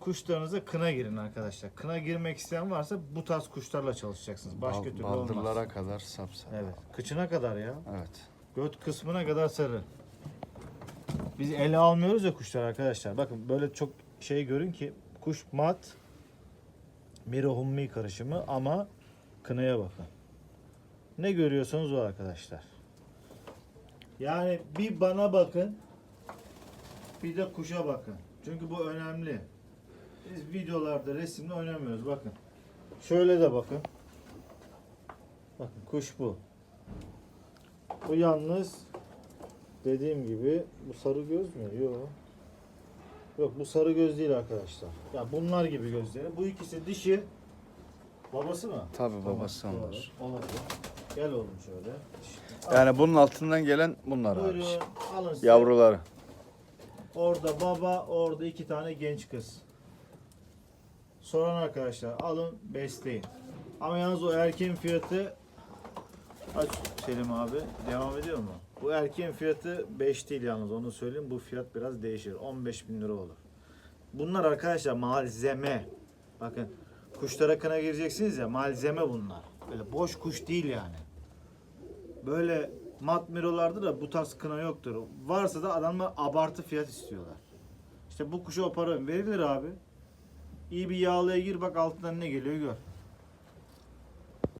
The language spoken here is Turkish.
Kuşlarınıza kına girin arkadaşlar. Kına girmek isteyen varsa bu tarz kuşlarla çalışacaksınız. Başka türlü baldırlara olmaz. kadar sapsarı. Evet. Kıçına kadar ya. Evet. Göt kısmına kadar sarı. Biz ele almıyoruz ya kuşlar arkadaşlar. Bakın böyle çok şey görün ki kuş mat Miro Hummi karışımı ama kınaya bakın. Ne görüyorsanız o arkadaşlar. Yani bir bana bakın bir de kuşa bakın. Çünkü bu önemli. Biz videolarda resimle oynamıyoruz bakın. Şöyle de bakın. Bakın kuş bu. Bu yalnız dediğim gibi bu sarı göz mü? Yok. Yok bu sarı göz değil arkadaşlar. Ya bunlar gibi gözleri. Bu ikisi dişi. Babası mı? Tabii babası Tamam, onlar. Olabilir. Gel oğlum şöyle. Yani bunun altından gelen bunlar abi. Buyurun alın size. Yavruları. Orada baba, orada iki tane genç kız. Soran arkadaşlar alın besleyin. Ama yalnız o erkeğin fiyatı aç Selim abi devam ediyor mu? Bu erkeğin fiyatı 5 değil yalnız onu söyleyeyim. Bu fiyat biraz değişir. 15 bin lira olur. Bunlar arkadaşlar malzeme. Bakın kuşlara kına gireceksiniz ya malzeme bunlar. Böyle boş kuş değil yani. Böyle mat mirolarda da bu tarz kına yoktur. Varsa da adamlar abartı fiyat istiyorlar. İşte bu kuşa o para verilir abi. İyi bir yağlıya gir bak altından ne geliyor gör.